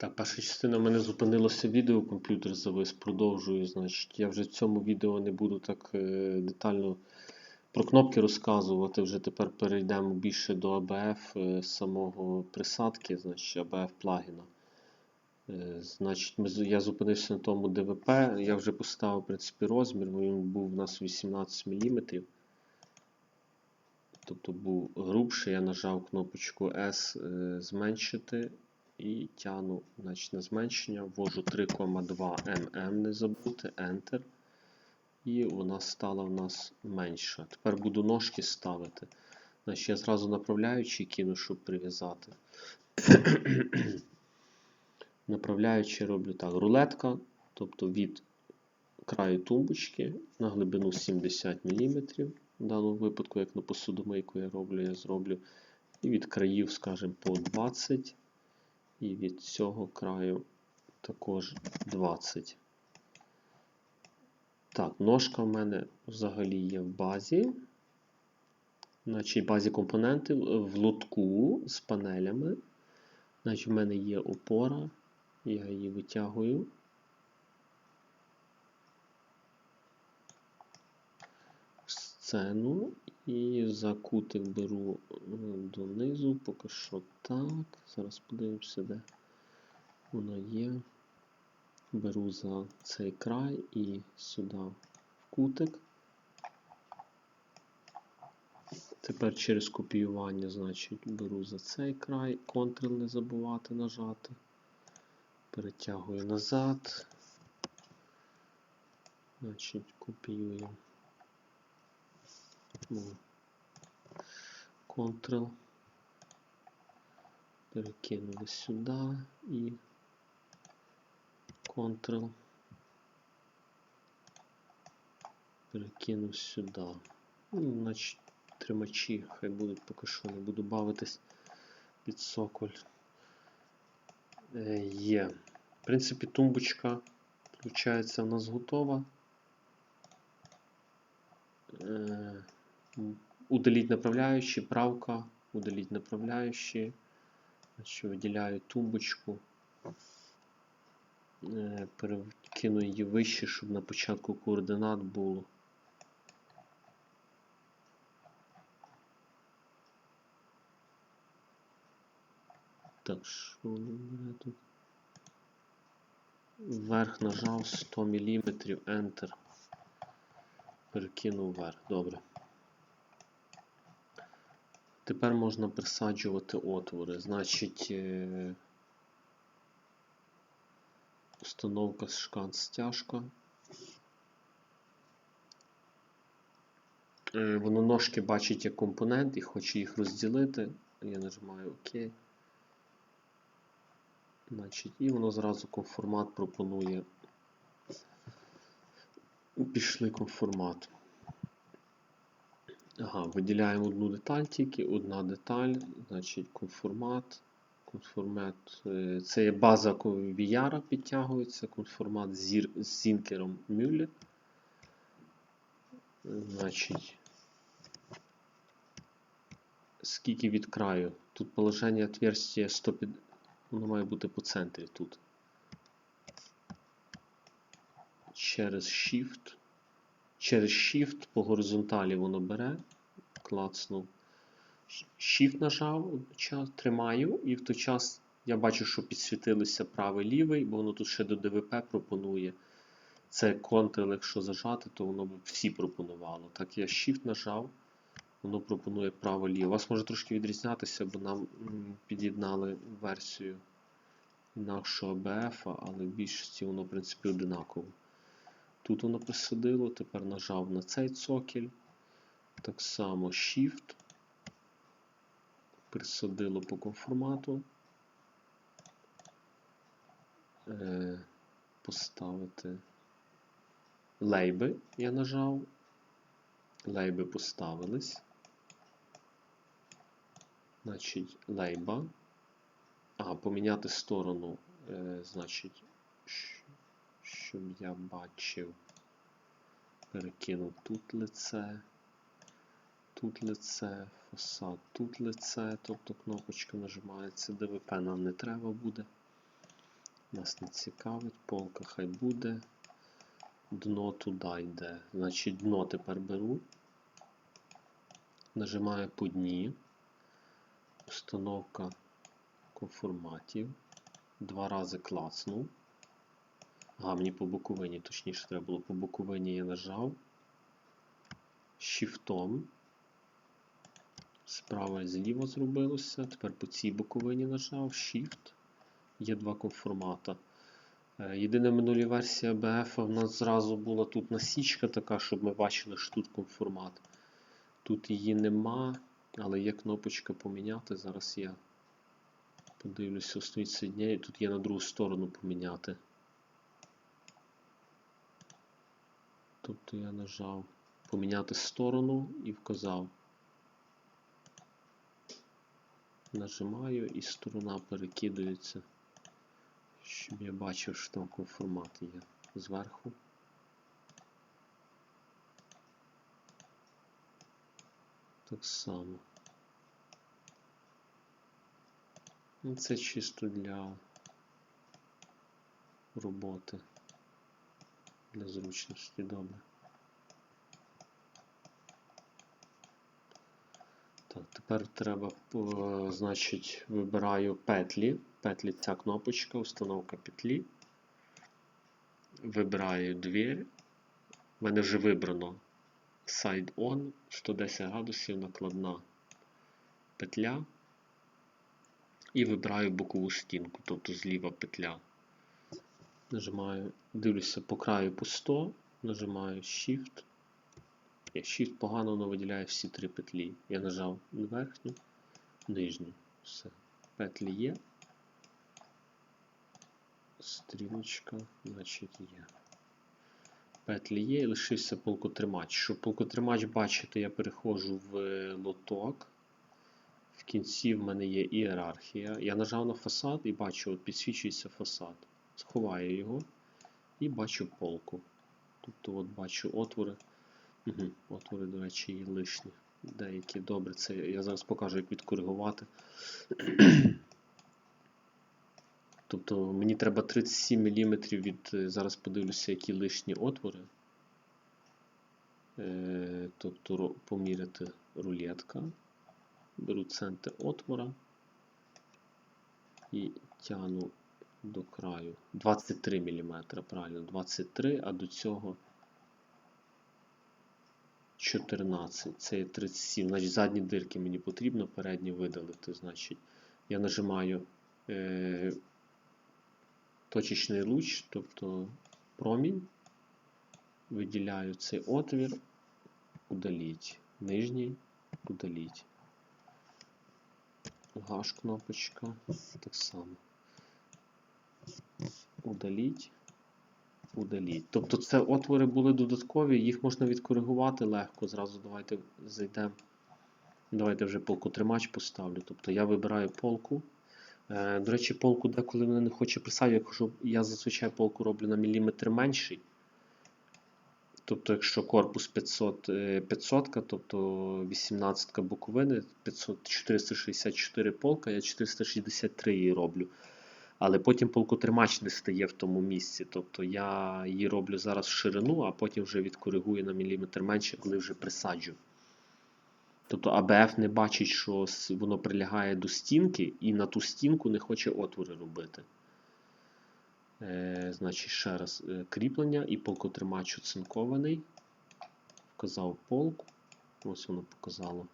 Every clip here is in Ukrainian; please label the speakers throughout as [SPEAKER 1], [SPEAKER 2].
[SPEAKER 1] Так, перша частина в мене зупинилося відео, комп'ютер завис, продовжую. Значить, я вже в цьому відео не буду так е, детально про кнопки розказувати. Вже тепер перейдемо більше до ABF е, самого присадки, значить ABF плагіна. Е, значить, я зупинився на тому ДВП. Я вже поставив в принципі, розмір, він був у нас 18 мм. Тобто був грубший, я нажав кнопочку S зменшити і тягну значить, на зменшення, ввожу 3,2 мм, не забути, Enter. І вона стала в нас менша. Тепер буду ножки ставити. Значить, я зразу направляючий кину, щоб прив'язати. Направляючи роблю так. Рулетка, тобто від краю тумбочки на глибину 70 мм. В даному випадку, як на посудомийку я роблю, я зроблю. І від країв, скажімо, по 20. І від цього краю також 20. Так, ножка в мене взагалі є в базі. Значить, базі компонентів в лотку з панелями. Значить, в мене є опора. Я її витягую. Сцену і за кутик беру е, донизу, поки що так. Зараз подивимося, де воно є. Беру за цей край і сюди в кутик. Тепер через копіювання, значить, беру за цей край, Ctrl не забувати нажати. Перетягую назад. Значить, копіюємо. Ctrl. Перекинули сюди і Ctrl. Перекинув сюди. Ну, значить, тримачі, хай будуть поки що не буду бавитись під соколь. Е, є. В принципі, тумбочка, виходить, у нас готова. Е, м, удаліть направляючі, правка, удаліть направляючі. Значить, виділяю тумбочку. Е, Перекину її вище, щоб на початку координат було. Так, що воно бере тут? Вверх нажав 100 мм, Enter. Перекинув вверх. Добре. Тепер можна присаджувати отвори. Значить, е, установка шкан стяжка. Е, Воно ножки бачить як компонент і хоче їх розділити. Я нажимаю ОК. Значить, і воно зразу конформат пропонує. Пішли конформат. Ага, виділяємо одну деталь тільки, одна деталь, значить конформат. Конформат. е, Це є база VR підтягується, конформат з зінкером Мюллер. Значить, скільки від краю? Тут положення отверстия 150. Воно має бути по центрі тут. Через Shift. Через Shift по горизонталі воно бере. Клацнув. Shift нажав, тримаю, і в той час я бачу, що підсвітилися правий лівий, бо воно тут ще до ДВП пропонує. Це Ctrl, якщо зажати, то воно б всі пропонувало. Так, я Shift нажав, воно пропонує право-ліво. У вас може трошки відрізнятися, бо нам під'єднали версію інакшого ABF, але в більшості воно, в принципі, одинаково. Тут воно присадило, тепер нажав на цей цокіль. Так само Shift. Присадило по конформату. Е, поставити лейби я нажав. Лейби поставились. Значить, лейба. А, поміняти сторону. Е, значить, щоб я бачив. Перекинув тут лице. Тут лице, фасад, тут лице, тобто кнопочка нажимається, ДВП нам не треба буде. Нас не цікавить, полка хай буде. Дно туди йде. Значить, дно тепер беру. Нажимаю по дні. Установка конформатів. Два рази клацнув. Ага, мені по боковині, точніше треба було. По боковині я нажав. Shiftом. Справа і зліва зробилося. Тепер по цій боковині нажав Shift. Є два конформата. Е, Єдине в минулій версії в нас зразу була тут насічка така, щоб ми бачили, що тут конформат. Тут її нема, але є кнопочка поміняти. Зараз я подивлюся, стоїть соединяє. Тут є на другу сторону поміняти. Тобто я нажав поміняти сторону і вказав. Нажимаю і сторона перекидується, щоб я бачив, що там конформат є зверху. Так само. Ну, Це чисто для роботи, для зручності добре. Так, тепер треба, е, значить, вибираю петлі. Петлі ця кнопочка, установка петлі. Вибираю двір. У мене вже вибрано Side On, 110 градусів накладна петля. І вибираю бокову стінку, тобто зліва петля. Нажимаю, дивлюся по краю пусто, нажимаю Shift. Як Shift погано воно виділяє всі три петлі. Я нажав верхню, нижню. Все. Петлі є. Стрілочка, значить, є. Петлі є і лишився полкотримач. Щоб полкотримач бачити, я переходжу в лоток. В кінці в мене є ієрархія. Я нажав на фасад і бачу, от підсвічується фасад. Сховаю його і бачу полку. Тобто от бачу отвори. Угу. Отвори, до речі, є лишні. Деякі добре. Це я зараз покажу, як відкоригувати. Тобто мені треба 37 мм від. е, Зараз подивлюся, які лишні отвори. Е, тобто поміряти рулетка. Беру центр отвора і тягну до краю. 23 мм, правильно, 23, а до цього 14. Це є 37. Значить, задні дирки мені потрібно, передні видалити. Значить, я нажимаю е, точечний луч, тобто промінь. Виділяю цей отвір, удаліть. Нижній, удаліть. Гаш кнопочка. Так само. Удаліть. Удаліть. Тобто це отвори були додаткові, їх можна відкоригувати легко. Зразу давайте зайдемо. Давайте вже полкотримач поставлю. Тобто я вибираю полку. Е, До речі, полку деколи мене не хоче писати, якщо я зазвичай полку роблю на міліметр менший. Тобто, якщо корпус 500, е, 500 тобто 18 боковини, 500, 464 полка, я 463 її роблю. Але потім полкотримач не стає в тому місці. Тобто я її роблю зараз в ширину, а потім вже відкоригую на міліметр менше, коли вже присаджу. Тобто АБФ не бачить, що воно прилягає до стінки, і на ту стінку не хоче отвори робити. Е, значить, ще раз е, кріплення і полкотримач оцинкований. Вказав полку. Ось воно показало.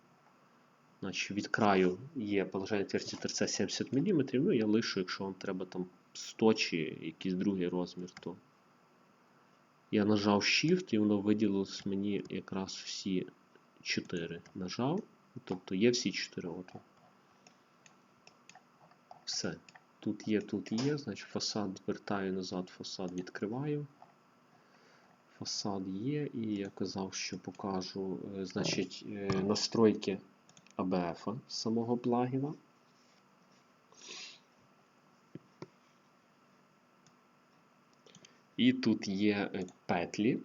[SPEAKER 1] Значить, від краю є положення отверстия торця 70 мм. Ну, я лишу, якщо вам треба там 100 чи якийсь другий розмір, то я нажав Shift і воно виділилось мені якраз всі 4. Нажав, тобто є всі 4 отвори. Все. Тут є, тут є, значить фасад вертаю назад, фасад відкриваю. Фасад є, і я казав, що покажу е, значить, е, настройки ABF самого плагіна. І тут є е, петлі,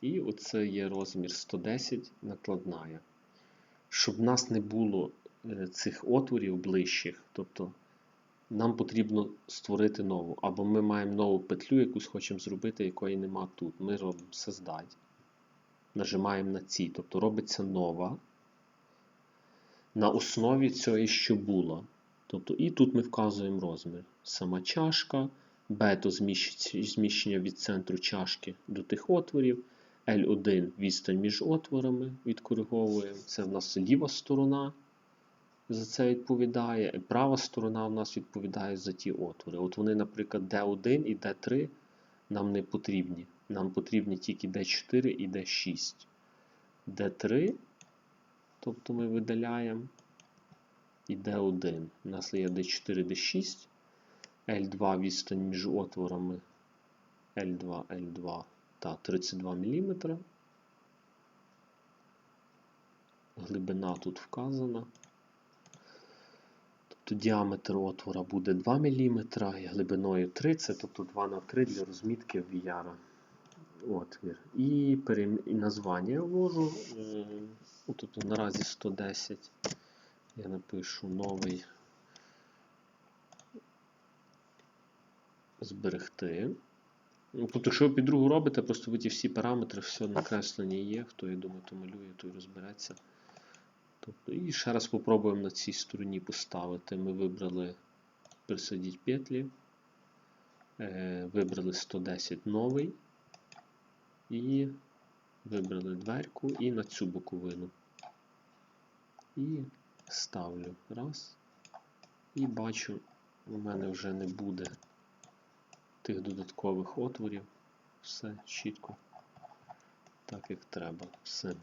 [SPEAKER 1] і оце є розмір 110 накладная. Щоб в нас не було е, цих отворів ближчих, тобто нам потрібно створити нову. Або ми маємо нову петлю, якусь хочемо зробити, якої нема тут. Ми робимо создать. Нажимаємо на ці. Тобто робиться нова на основі цього, що було. Тобто, і тут ми вказуємо розмір. Сама чашка, B то зміщення від центру чашки до тих отворів. L1 відстань між отворами відкориговуємо. Це в нас ліва сторона за це відповідає. Права сторона в нас відповідає за ті отвори. От вони, наприклад, D1 і D3 нам не потрібні. Нам потрібні тільки D4 і D6. D3, тобто ми видаляємо. І D1. У нас є D4, D6. L2 відстань між отворами. L2, L2 та 32 мм. Глибина тут вказана. Тобто діаметр отвора буде 2 мм і глибиною 30, тобто 2 на 3 для розмітки VR отвір. І, перем... і названня ввожу. Тобто наразі 110. Я напишу новий зберегти. Ну, Тобто, якщо ви під другу робите, просто ви ті всі параметри, все накреслені є. Хто, я думаю, то малює, той розбереться. Тобто, і ще раз спробуємо на цій стороні поставити. Ми вибрали присадіть петлі, е, вибрали 110 новий і вибрали дверку і на цю боковину. І ставлю раз. І бачу, у мене вже не буде тих додаткових отворів. Все чітко, так як треба. Все.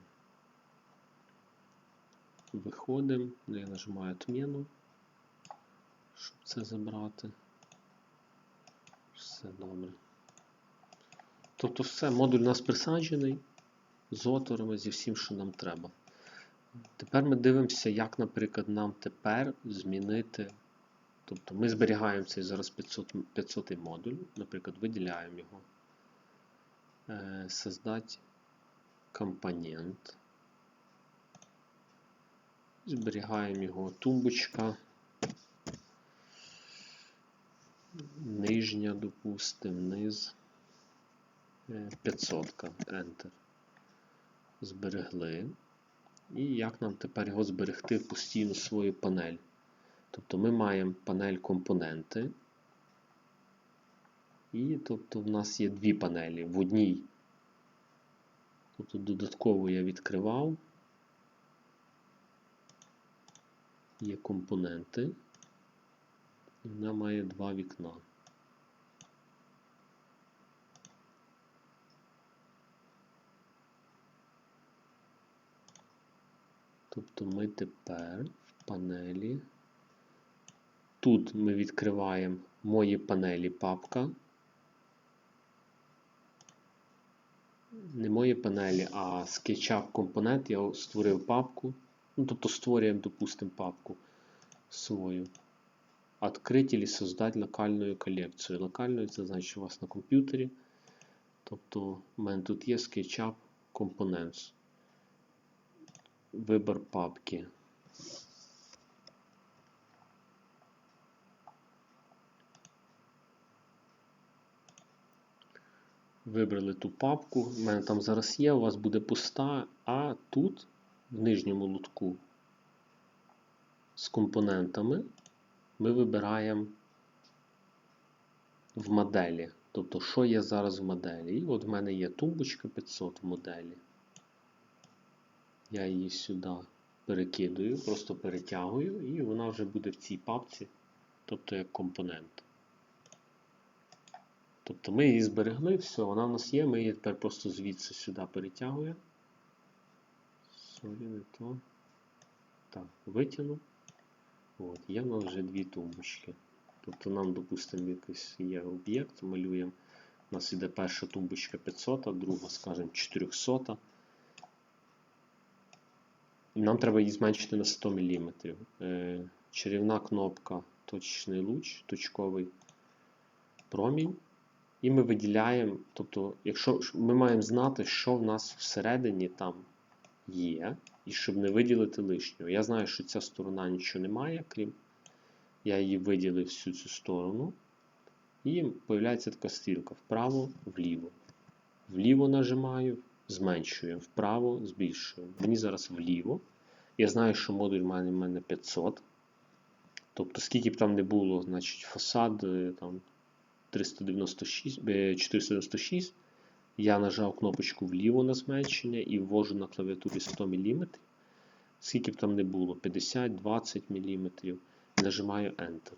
[SPEAKER 1] Виходимо, я нажимаю отміну, щоб це забрати. Все добре. Тобто все, модуль у нас присаджений з отворами, зі всім, що нам треба. Тепер ми дивимося, як, наприклад, нам тепер змінити. Тобто ми зберігаємо цей зараз 500, 500 модуль, наприклад, виділяємо його. Е, Создать компонент. Зберігаємо його тумбочка. Нижня, допустимо, низ. Е, 500 Enter. Зберегли. І як нам тепер його зберегти в постійну свою панель? Тобто ми маємо панель компоненти. І тобто в нас є дві панелі. В одній, тобто додатково я відкривав. Є компоненти. І вона має два вікна. Тобто ми тепер в панелі. Тут ми відкриваємо мої панелі папка. Не мої панелі, а SketchUp компонент. Я створив папку. Ну, тобто створюємо, допустимо, папку свою. Открыть или создать локальну колекцію. Локальною це значить у вас на комп'ютері. Тобто, у мене тут є SketchUp Components. Вибір папки. Вибрали ту папку. У мене там зараз є, у вас буде пуста, а тут, в нижньому лутку, з компонентами, ми вибираємо в моделі. Тобто, що є зараз в моделі. І от в мене є тумбочка 500 в моделі. Я її сюди перекидую, просто перетягую, і вона вже буде в цій папці, тобто як компонент. Тобто ми її зберегли, все, вона в нас є, ми її тепер просто звідси сюди перетягуємо. Сорі, не то. Так, витягну. От, є в нас вже дві тумбочки. Тобто нам, допустимо, якийсь є об'єкт, малюємо. У нас іде перша тумбочка 500, друга, скажімо, 400. Нам треба її зменшити на 100 мм. Чарівна кнопка точний луч, точковий промінь. І ми виділяємо, тобто, якщо ми маємо знати, що в нас всередині там є, і щоб не виділити лишнього. Я знаю, що ця сторона нічого не має, крім Я її виділив всю цю сторону. І появляється така стрілка вправо, вліво. Вліво нажимаю, зменшую, вправо збільшую. Мені зараз вліво. Я знаю, що модуль має в мене 500. Тобто, скільки б там не було, значить, фасад е, там, 396, е, 496. Я нажав кнопочку вліво на зменшення і ввожу на клавіатурі 100 мм. Скільки б там не було, 50-20 мм. Нажимаю Enter.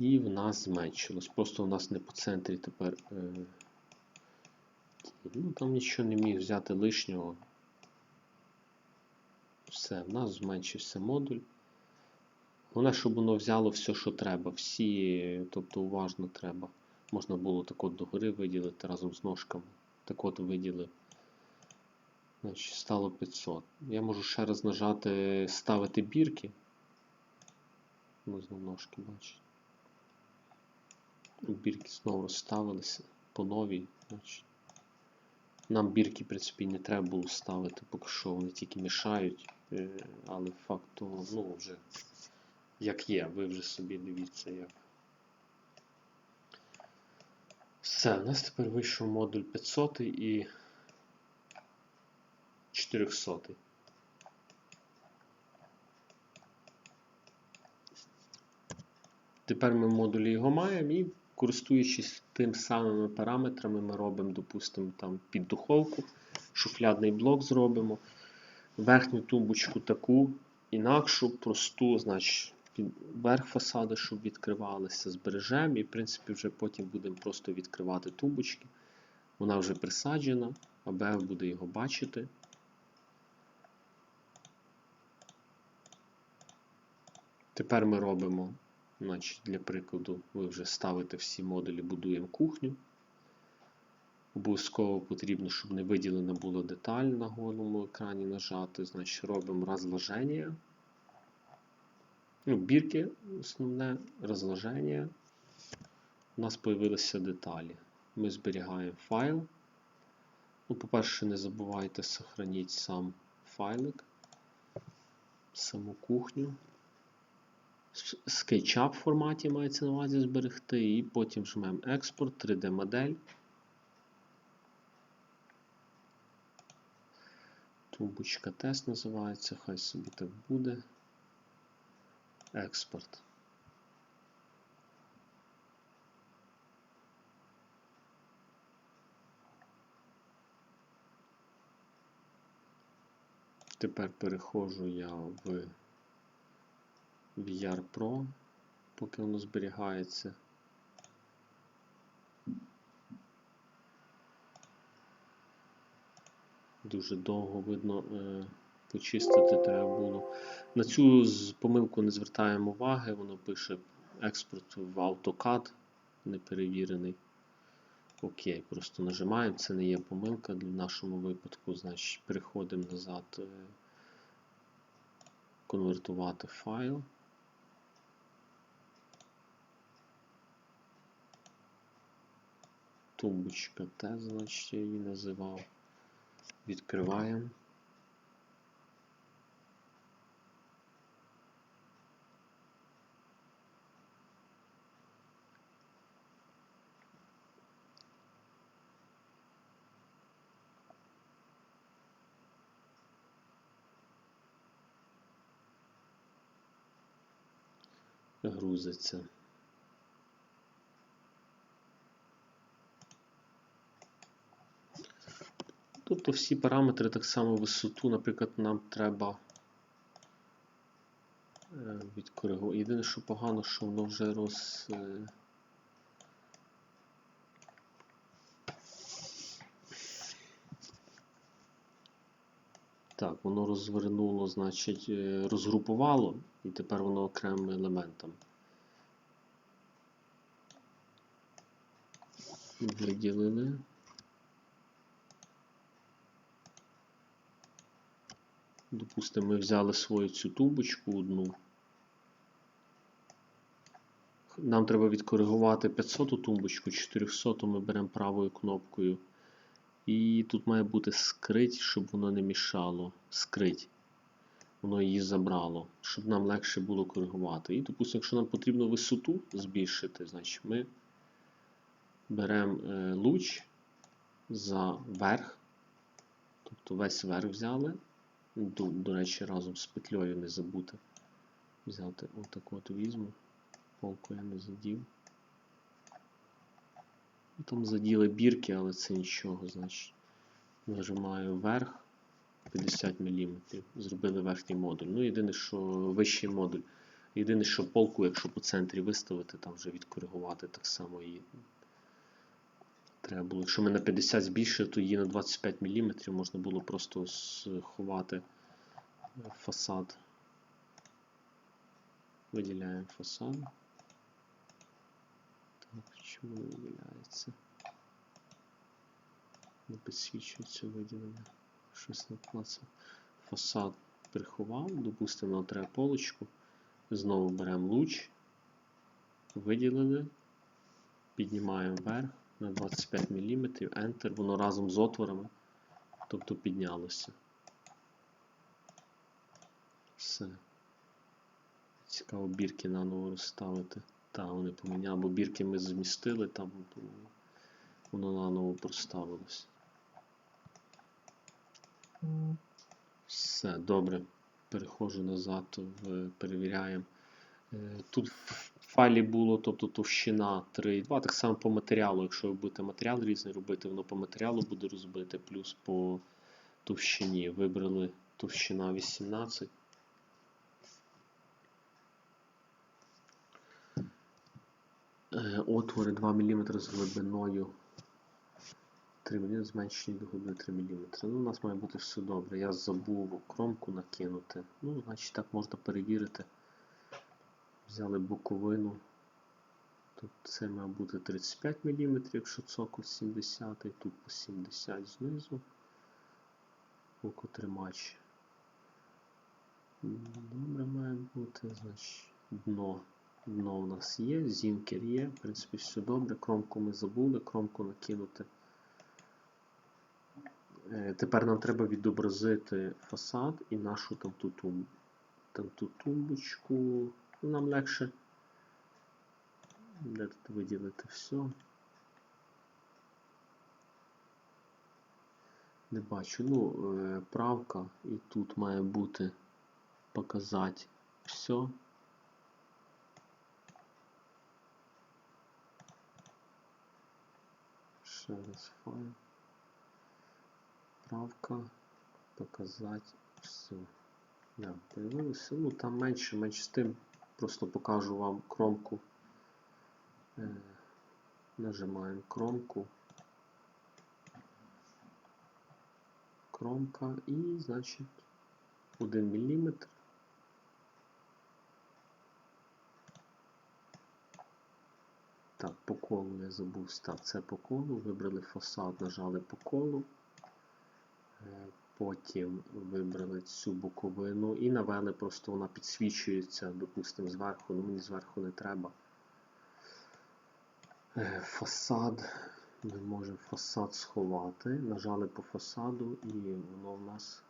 [SPEAKER 1] І в нас зменшилось. Просто у нас не по центрі тепер. Е, ну, там нічого не міг взяти лишнього. Все, в нас зменшився модуль. Головне, щоб воно взяло все, що треба. Всі, тобто уважно треба. Можна було так от догори виділити разом з ножками. Так от виділив. Значить, стало 500. Я можу ще раз нажати ставити бірки. Ну, ножки бачите. Бірки знову розставилися по новій. Значить. Нам бірки, в принципі, не треба було ставити, поки що вони тільки мішають. Е, Але факт того, ну, вже як є, ви вже собі дивіться як. Все, у нас тепер вийшов модуль 500 і 400. Тепер ми модулі його маємо і користуючись тим самими параметрами, ми робимо, допустимо, там під духовку, шуфлядний блок зробимо. Верхню тумбочку таку, інакшу, просту, значить, верх фасаду, щоб відкривалися, збережемо. І, в принципі, вже потім будемо просто відкривати тумбочки. Вона вже присаджена, АБФ буде його бачити. Тепер ми робимо, значить, для прикладу, ви вже ставите всі модулі, будуємо кухню. Обов'язково потрібно, щоб не виділена була деталь на голому екрані нажати. Значить, робимо розложення. Ну, бірки, основне розложення. У нас з'явилися деталі. Ми зберігаємо файл. Ну, По-перше, не забувайте сохранити сам файлик, саму кухню. SketchUp форматі мається на увазі зберегти, і потім жмемо експорт, 3D-модель. Тумбочка тест називається, хай собі так буде. Експорт. Тепер переходжу я в VR Pro, поки воно зберігається. Дуже довго видно е, почистити треба було. На цю помилку не звертаємо уваги, воно пише експорт в AutoCAD неперевірений. Окей, просто нажимаємо, це не є помилка для нашому випадку, значить переходимо назад, е, конвертувати файл. Тумбочка Т, значить, я її називав. Відкриваємо. Грузиться. Тобто всі параметри, так само висоту, наприклад, нам треба е, відкоригувати. Єдине, що погано, що воно вже роз. е, Так, воно розвернуло, значить, е, розгрупувало, і тепер воно окремим елементом. Виділили. Допустимо, ми взяли свою цю тубочку одну. Нам треба відкоригувати 500 тумбочку, 400 ми беремо правою кнопкою. І тут має бути скрить, щоб воно не мішало. Скрить. воно її забрало, щоб нам легше було коригувати. І, допустимо, якщо нам потрібно висоту збільшити, значить ми беремо е, луч за верх, тобто весь верх взяли. До, до речі, разом з петлею не забути взяти отак от візьму. Полку я не задів. Ну, Там заділи бірки, але це нічого, значить. Нажимаю вверх 50 мм. Зробили верхній модуль. Ну, єдине, що вищий модуль. Єдине, що полку, якщо по центрі виставити, там вже відкоригувати так само її. Треба було. Якщо ми на 50 збільшили, то її на 25 мм можна було просто сховати фасад. Виділяємо фасад. Так, чому не виділяється? Не підсвічується виділення. Щось наклацав. Фасад приховав, допустимо, нам треба полочку. Знову беремо луч, виділили, піднімаємо вверх на 25 мм, Enter, воно разом з отворами, тобто піднялося. Все. Цікаво бірки наново розставити. Та, вони поміняли, бо бірки ми змістили, там воно наново проставилось. Все, добре. Переходжу назад, перевіряємо. Е, Тут файлі було, тобто товщина 3,2. Так само по матеріалу. Якщо ви будете матеріал різний робити, воно по матеріалу буде розбите, плюс по товщині. Вибрали товщина 18. Е, Отвори 2 мм з глибиною 3 мм, зменшені до глибини 3 мм. Ну, у нас має бути все добре. Я забув кромку накинути. Ну, значить так можна перевірити. Взяли боковину. Тут це має бути 35 мм, якщо цоколь 70, тут по 70 знизу. Окотримач. Добре має бути, значить, дно. Дно у нас є, зінкер є, в принципі, все добре. Кромку ми забули, кромку накинути. Е, Тепер нам треба відобразити фасад і нашу там ту тумбочку. Нам легше. Де тут виділити все? Не бачу. Ну, е, правка і тут має бути показати все. Ще раз файл. Правка. Показати все. Да, появилося. Ну там менше, менше з тим. Просто покажу вам кромку. Е, нажимаємо кромку. Кромка і, значить, 1 мм. Так, по колу я забув став. Це по колу. Вибрали фасад, нажали по колу. Потім вибрали цю боковину і навели, просто вона підсвічується, допустимо, зверху, ну мені зверху не треба. Е, Фасад. Ми можемо фасад сховати. Нажали по фасаду і воно в нас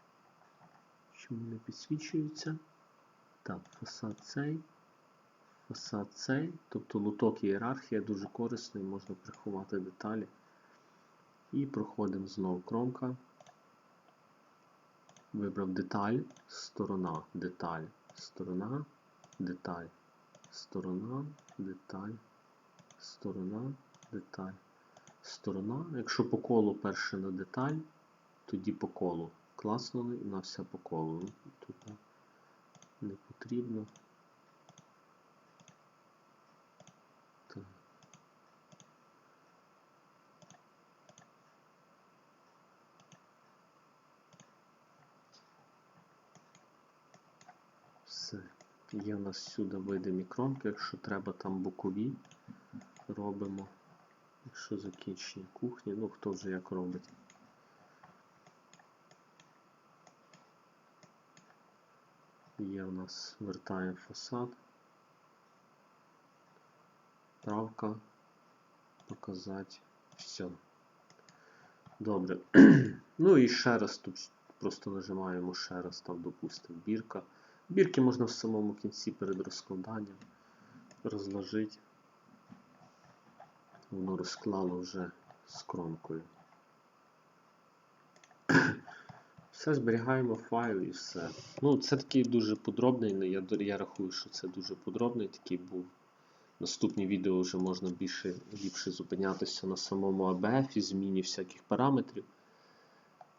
[SPEAKER 1] чому не підсвічується. Так, фасад цей. Фасад цей. Тобто луток ієрархія дуже корисний, можна приховати деталі. І проходимо знову кромка. Вибрав деталь, сторона, деталь, сторона, деталь, сторона, деталь, сторона, деталь, сторона. Якщо по колу перше на деталь, тоді по колу. Класно, на все по колу. Тут не потрібно. Так. Все. Є в нас сюди видимі кромки, якщо треба там бокові робимо. Якщо закінчення кухні, ну хто вже як робить. Є в нас, вертаємо фасад. Правка. Показати. Все. Добре. ну і ще раз тут просто нажимаємо ще раз, там, допустимо, бірка. Бірки можна в самому кінці перед розкладанням розложити. Воно розклало вже з кромкою. Все зберігаємо файл і все. Ну, це такий дуже подробний, ну, я, я рахую, що це дуже подробний такий був. Наступні відео вже можна більше ліпше зупинятися на самому ABF і зміні всяких параметрів.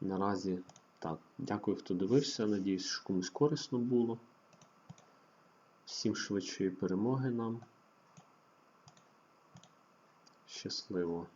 [SPEAKER 1] Наразі так. Дякую, хто дивився. Надіюсь, що комусь корисно було. Всім швидшої перемоги нам. Щасливо!